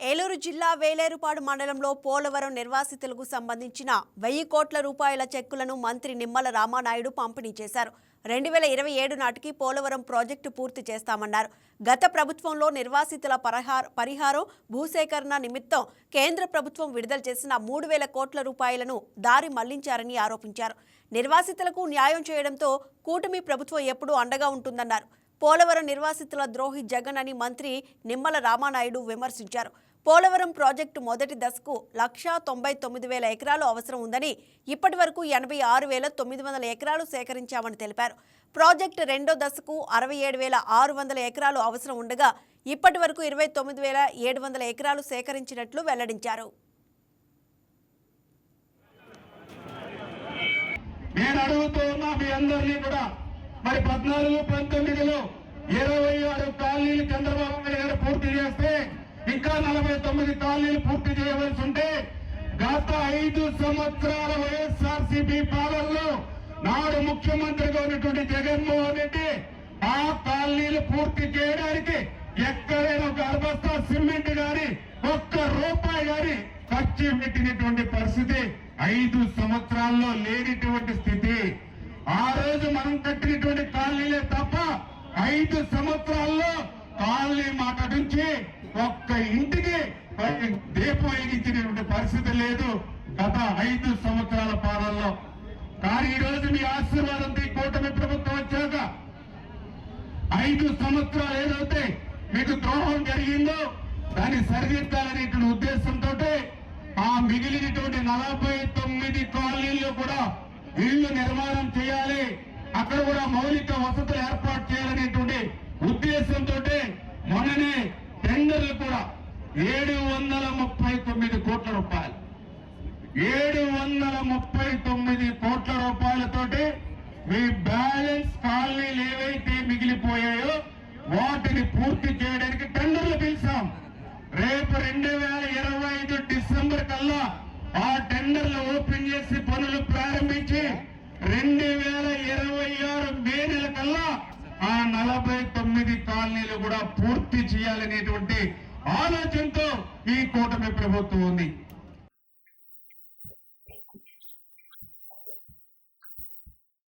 ఏలూరు జిల్లా వేలేరుపాడు మండలంలో పోలవరం నిర్వాసితులకు సంబంధించిన వెయ్యి కోట్ల రూపాయల చెక్కులను మంత్రి నిమ్మల రామానాయుడు పంపిణీ చేశారు. రెండు వేల ఇరవై ఏడు నాటికి పోలవరం ప్రాజెక్టు పూర్తి చేస్తామన్నారు. గత ప్రభుత్వంలో నిర్వాసితుల పరిహార పరిహారం భూసేకరణ నిమిత్తం కేంద్ర ప్రభుత్వం విడుదల చేసిన మూడు వేల కోట్ల రూపాయలను దారి మళ్ళించారని ఆరోపించారు. నిర్వాసితులకు న్యాయం చేయడంతో కూటమి ప్రభుత్వం ఎప్పుడూ అండగా ఉంటుందన్నారు. పోలవరం నిర్వాసితుల ద్రోహి జగన్ అని మంత్రి నిమ్మల రామానాయుడు విమర్శించారు. పోలవరం ప్రాజెక్టు మొదటి దశకు లక్షా తొంభై తొమ్మిది వేల ఎకరాలు అవసరం ఉందని ఇప్పటి వరకు ఎనభై ఆరు వేల తొమ్మిది వందల ఎకరాలు సేకరించామని తెలిపారు. ప్రాజెక్టు రెండో దశకు అరవై ఏడు వేల ఆరు వందల ఎకరాలు అవసరం ఉండగా ఇప్పటి వరకు ఇరవై తొమ్మిది వేల ఏడు వందల ఎకరాలు సేకరించినట్లు వెల్లడించారు. నేను అడుగుతూ ఉన్నా మీ అందరినీ కూడా. మరి పద్నాలుగు పంతొమ్మిదిలో ఇరవై ఆరు కాలనీలు చంద్రబాబు నాయుడు గారు పూర్తి చేస్తే ఇంకా నలభై తొమ్మిది కాలనీలు పూర్తి చేయవలసి ఉంటే గత ఐదు సంవత్సరాల వైఎస్ఆర్సీపీ పాలనలో నాడు ముఖ్యమంత్రిగా ఉన్నటువంటి జగన్మోహన్ రెడ్డి ఆ కాలనీలు పూర్తి చేయడానికి ఎక్కడైనా ఒక అర్బస్తా సిమెంట్ గాని ఒక్క రూపాయి గాని ఖర్చు పెట్టినటువంటి పరిస్థితి ఐదు సంవత్సరాల్లో లేనిటువంటి స్థితి. ఆ రోజు మనం కట్టినటువంటి కాలనీలే తప్ప ఐదు సంవత్సరాలు ఒక్క ఇంటికి దీపం వెలిగించినటువంటి పరిస్థితి లేదు. గత ఐదు సంవత్సరాల పాలనలో. కానీ ఈ రోజు మీ ఆశీర్వాదంతో ఈ కూటమి ప్రభుత్వం వచ్చాక ఐదు సంవత్సరాలు ఏదైతే మీకు ద్రోహం జరిగిందో దాన్ని సరిదిద్దాలనేటువంటి ఉద్దేశంతో ఆ మిగిలినటువంటి నలభై తొమ్మిది కాలనీల్లో కూడా ఇళ్ళు నిర్మాణం చేయాలి. అక్కడ కూడా మౌలిక వసతులు ఏర్పాటు చేయాలనేటువంటి ఉద్దేశంతో మొన్ననే టెండర్లు కూడా ఏడు వందల ముప్పై తొమ్మిది కోట్ల రూపాయలు. ఏడు వందల ముప్పై తొమ్మిది కోట్ల రూపాయలతోటి మీ బ్యాలెన్స్ కాలనీలు ఏవైతే మిగిలిపోయాయో వాటిని పూర్తి చేయడానికి టెండర్లు పిలిచాం. రేపు రెండు వేల ఇరవై ఐదు డిసెంబర్ కల్లా ఆ టెండర్లు ఓపెన్ చేసి పనులు ప్రారంభించి రెండు వేల ఇరవై ఆరు మే నెల కల్లా ఆ నలభై తొమ్మిది కాలనీలు కూడా పూర్తి చేయాలనేటువంటి ఆలోచనతో ఈ కూటమి ప్రభుత్వం ఉంది.